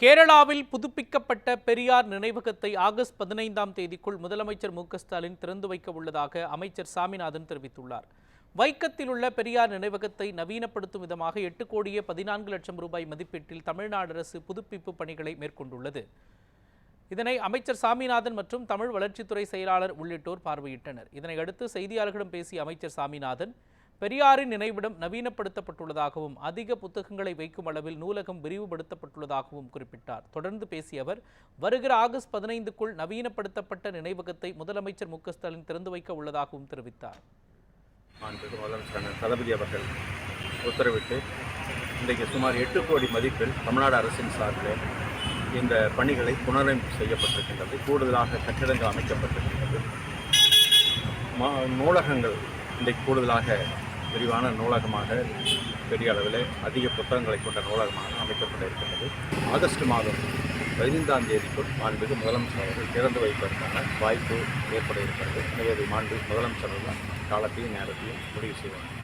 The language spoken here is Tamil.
கேரளாவில் புதுப்பிக்கப்பட்ட பெரியார் நினைவகத்தை ஆகஸ்ட் பதினைந்தாம் தேதிக்குள் முதலமைச்சர் மு ஸ்டாலின் திறந்து வைக்க உள்ளதாக அமைச்சர் சாமிநாதன் தெரிவித்துள்ளார். வைக்கத்தில் உள்ள பெரியார் நினைவகத்தை நவீனப்படுத்தும் விதமாக எட்டு கோடியே பதினான்கு லட்சம் ரூபாய் மதிப்பீட்டில் தமிழ்நாடு அரசு புதுப்பிப்பு பணிகளை மேற்கொண்டுள்ளது. இதனை அமைச்சர் சாமிநாதன் மற்றும் தமிழ் வளர்ச்சித்துறை செயலாளர் உள்ளிட்டோர் பார்வையிட்டனர். இதனையடுத்து செய்தியாளர்களிடம் பேசிய அமைச்சர் சாமிநாதன் பெரியாரின் நினைவிடம் நவீனப்படுத்தப்பட்டுள்ளதாகவும் அதிக புத்தகங்களை வைக்கும் அளவில் நூலகம் விரிவுபடுத்தப்பட்டுள்ளதாகவும் குறிப்பிட்டார். தொடர்ந்து பேசிய அவர் வருகிற ஆகஸ்ட் பதினைந்துக்குள் நவீனப்படுத்தப்பட்ட நினைவகத்தை முதலமைச்சர் மு க ஸ்டாலின் திறந்து வைக்க உள்ளதாகவும் தெரிவித்தார். தளபதி அவர்கள் உத்தரவிட்டு இன்றைக்கு சுமார் எட்டு கோடி மதிப்பில் தமிழ்நாடு அரசின் சார்பில் இந்த பணிகளை புனரமைப்பு செய்யப்பட்டிருக்கின்றது. கூடுதலாக கட்டிடங்கள் அமைக்கப்பட்டிருக்கின்றது. மா நூலகங்கள் இன்றைக்கு கூடுதலாக விரிவான நூலகமாக பெரிய அளவில் அதிக புத்தகங்களை கொண்ட நூலகமாக அமைக்கப்பட ஆகஸ்ட் மாதம் பதினைந்தாம் தேதிக்குள் மாண்புமிகு முதலமைச்சர் அவர்கள் திறந்து வைப்பதற்கான வாய்ப்பு ஏற்பட இருக்கிறது. எனவே அதை மாண்புமிகு முதலமைச்சர் காலத்தையும் நேரத்தையும் முடிவு செய்வார்.